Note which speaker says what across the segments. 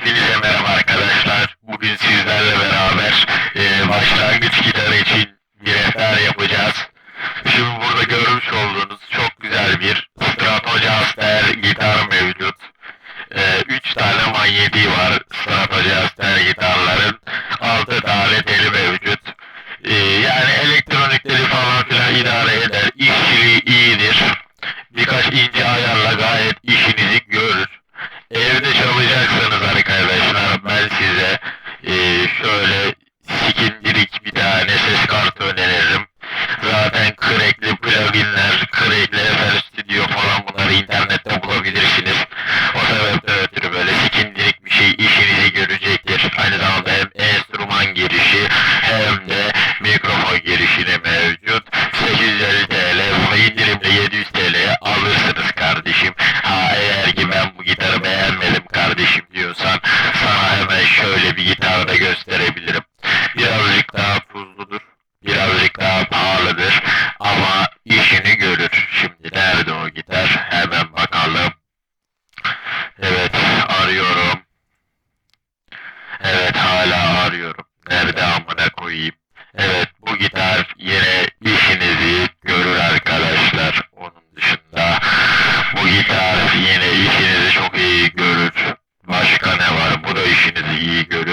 Speaker 1: Hepinize merhaba arkadaşlar. Bugün sizlerle beraber e, başlangıç gitarı için bir rehber yapacağız. Şimdi burada görmüş olduğunuz çok güzel bir Stratocaster gitar mevcut. 3 tane manyetiği var Stratocaster gitarların. 6 tane teli mevcut. E, yani elektronikleri falan filan idare eder. İşçiliği iyidir. Birkaç ince ayarla gayet. Evde çalacaksanız arkadaşlar. Ben size eee, şöyle şöyle bir gitar da gösterebilirim. Birazcık daha tuzludur. Birazcık daha pahalıdır. Ama işini görür. Şimdi nerede o gitar? Hemen bakalım. Evet arıyorum. Evet hala arıyorum. Nerede amına koyayım? Evet bu gitar yine işinizi görür arkadaşlar. Onun dışında bu gitar yine işinizi çok iyi görür. Başka ne var? Bu da işinizi iyi görür.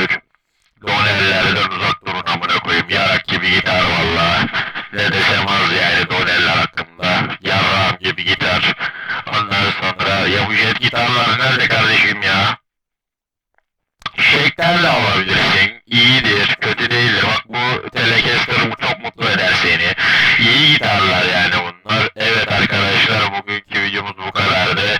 Speaker 1: desem yani doneller hakkında. Yarrağım gibi gitar. Ondan sonra ya bu jet gitarlar nerede kardeşim ya? Şekler de alabilirsin. İyidir, kötü değildir. Bak bu Telecaster bu çok mutlu eder seni. İyi gitarlar yani bunlar. Evet arkadaşlar bugünkü videomuz bu kadardı.